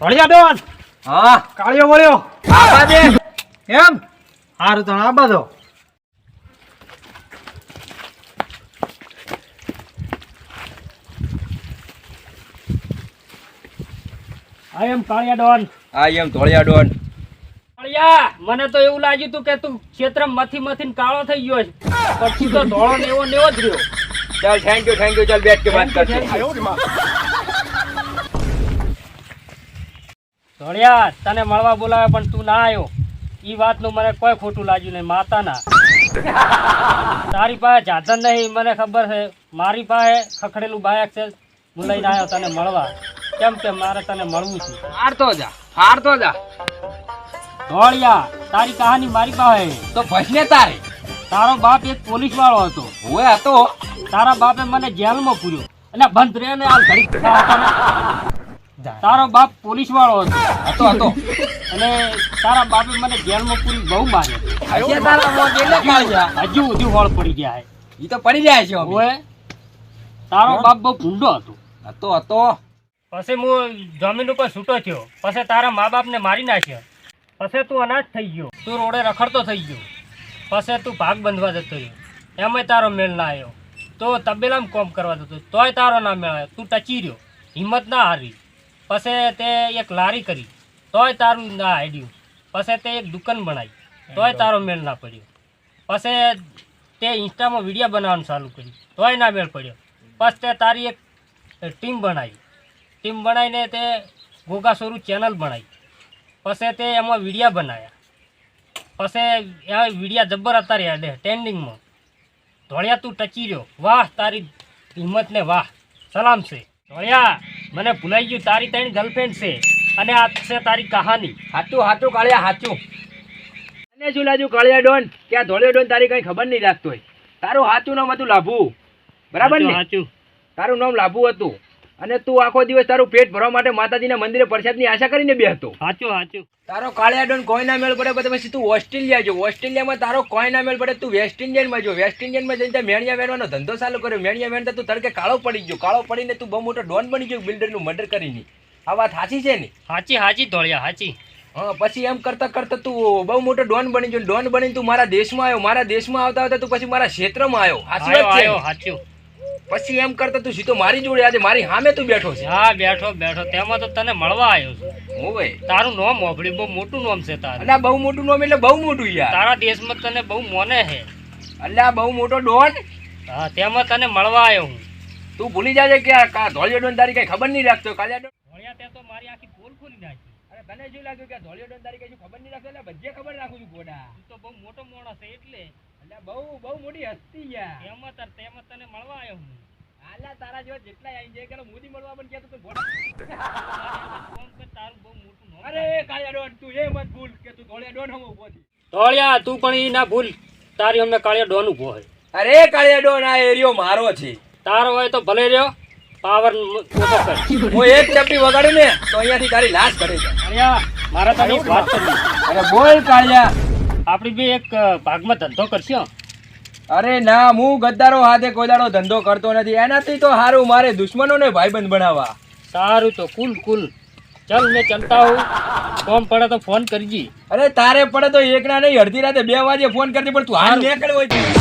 ભણ્યા ડોન હા. કાળિયો મળ્યો આબા દે એમ? હારું તો આ બધો આ એમ કાળિયા ડોન આ એમ ધોળિયા ડોન કાળિયા મને તો એવું લાગ્યું તું કે તું ક્ષેત્ર મથી મથી કાળો થઈ ગયો છે. પછી તો ધોળો નેવો નેવો જ રહ્યો. ચાલ થેન્ક યુ થેન્ક યુ ચાલ બેઠ કે વાત કરશે. ધોળિયા તને મળવા બોલાવે પણ તું ના આવ્યો ઈ વાતનું મને કોઈ ખોટું લાગ્યું નહીં માતાના. તારી પાસે જાતન નહીં મને ખબર છે. મારી પાસે ખખડેલું બાયક છે. હું લઈને આવ્યો તને મળવા. કેમ કે મારે તને મળવું છે. હારતો જા હારતો જા. ધોળિયા તારી કહાની મારી પાસે તો ભસને તારે. તારો બાપ એક પોલીસ વાળો હતો. હું હતો. તારા બાપે મને જેલમાં પૂર્યો. અને બંધ રહે ને ખાવા તને. તારો બાપ પોલીસ વાળો હતો હતો. અને તારા બાપે મને જેલમાં પૂરી બહુ માર્યો હજુ હોળ પડી ગયા એ તો પડી જાય છે હવે. તારો બાપ બહુ ભૂંડો હતો. હતો હતો. પછી હું જમીન ઉપર છૂટો થયો. પછી તારા મા બાપને મારી નાખ્યો. પછી તું અનાજ થઈ ગયો. તું રોડે રખડતો થઈ ગયો. પછી તું ભાગ બંધવા જતો રહ્યો. એમાંય તારો મેળ ના આવ્યો. તો તબેલામાં કોમ કરવા જતો તોય તારો ના મેળ આવ્યો. તું ટચી રહ્યો. હિંમત ના હારી. પછી તે એક લારી કરી. તોય તારું ના આડ્યું પછી તે એક દુકાન બનાવી. તોય તારો મેળ ના પડ્યો. પછી તે ઇન્સ્ટામાં વીડિયો બનાવવાનું ચાલુ કર્યું. તોય ના મેળ પડ્યો. પછી તે તારી એક ટીમ બનાવી. ટીમ બનાવીને તે ગોગા સોરું ચેનલ બનાવી. પછી તે એમાં વિડીયા બનાવ્યા. પછી એ વિડીયા જબ્બર હતા રહ્યા ટ્રેન્ડિંગમાં ધોળિયા તું ટચી રહ્યો. વાહ તારી હિંમતને વાહ. સલામ છે. ધોળિયા. મને ભૂલાઈ ગયું તારી ત્રણ ગર્લફ્રેન્ડ છે અને આ છે તારી કહાની. હાચું હાચું કાળિયા હાચું. અને શું લાજુ કાળિયા ડોન? કે આ ધોળિયો ડોન તારી કઈ ખબર નહીં રાખતો હોય? તારું હાચું નામ હતું લાભુ. બરાબર ને? સાચું તારું નામ લાભુ હતું. અને તું આખો દિવસ તારું પેટ ભરવા માટે માતાજીના મંદિરે પ્રસાદની આશા કરીને બે હતો. સાચું સાચું. તારો કાળિયા ડોન કોઈ ના મેળ પડે પછી પછી તું ઓસ્ટ્રેલિયા જો. ઓસ્ટ્રેલિયામાં તારો કોઈ ના મેળ પડે તું વેસ્ટ ઇન્ડિયનમાં જો. વેસ્ટ ઇન્ડિયનમાં જઈને મેણિયા વેરવાનો ધંધો ચાલુ કર્યો. મેણિયા વેરતા તું તડકે કાળો પડી ગયો. કાળો પડીને તું બહુ મોટો ડોન બની ગયો બિલ્ડરનું મર્ડર કરીને. આ વાત સાચી છે ને? સાચી સાચી ધોળિયા સાચી. હા પછી એમ કરતા કરતા તું બહુ મોટો ડોન બની ગયો. ડોન બની તું મારા દેશમાં આવ્યો. મારા દેશમાં આવતા આવતા તું પછી મારા ક્ષેત્રમાં આવ્યો. સાચી આવ્યો વાત છે સાચું. પછી એમ કરતા તું સીધો મારી જોડે આજે મારી સામે તું બેઠો છે. હા બેઠો બેઠો. તેમાં તો તને મળવા આવ્યો છું. હું ભાઈ? તારું નામ મોભળી બહુ મોટું નામ છે તારું. અલ્યા બહુ મોટું નામ એટલે બહુ મોટું યાર. તારા દેશમાં તને બહુ મોને છે. અલ્યા બહુ મોટો ડોન. હા તેમાં તને મળવા આવ્યો હું. તું ભૂલી જાજે કે આ ધોળિયો ડોન તારી કઈ ખબર નહીં રાખતો કાલે ધોળિયા તે તો મારી આખી પોલ ખોલી નાખી. અરે તને શું લાગ્યું કે ધોળિયો ડોન તારી કઈ ખબર નહીં રાખતો? એટલે બધે ખબર રાખું છું ગોડા. તું તો બહુ મોટો મોણસ છે એટલે. એટલે બહુ બહુ મોટી હસ્તી યાર. એમ તાર તેમ તને મળવા આવ્યો હું. આલા તારા જેવા જેટલા આવી જાય કે મોદી મળવા પણ ગયા તું ફોન પર તારું બહુ મોટું અરે કાળિયા ડોન તું એ મત ભૂલ કે તું ધોળિયા ડોન હમો ઊભો થી ધોળિયા તું પણ ઈ ના ભૂલ. તારી અમને કાળિયા ડોન ઊભો હોય. અરે કાળિયા ડોન આ એરિયો મારો છે. તારો હોય તો ભલે રહ્યો પાવર ઓછો કર. હું એક ચપટી વગાડું ને તો અહીંયાથી તારી લાશ કરે છે કાળિયા મારા તને એક વાત અરે બોલ કાળિયા. આપણી બી એક ભાગમાં ધંધો કરશો અરે ના હું ગદ્દારો હાથે કોઈ દાડો ધંધો કરતો નથી. એનાથી તો સારું મારે દુશ્મનોને ભાઈબંધ બનાવવા. સારું તો કુલ કુલ. ચલ મેં ચલતા હું. ફોન પડે તો ફોન કરજી. અરે તારે પડે તો એક ના નહીં અડધી રાતે બે વાગે ફોન કરતી પણ તું હાલ નીકળ હોય.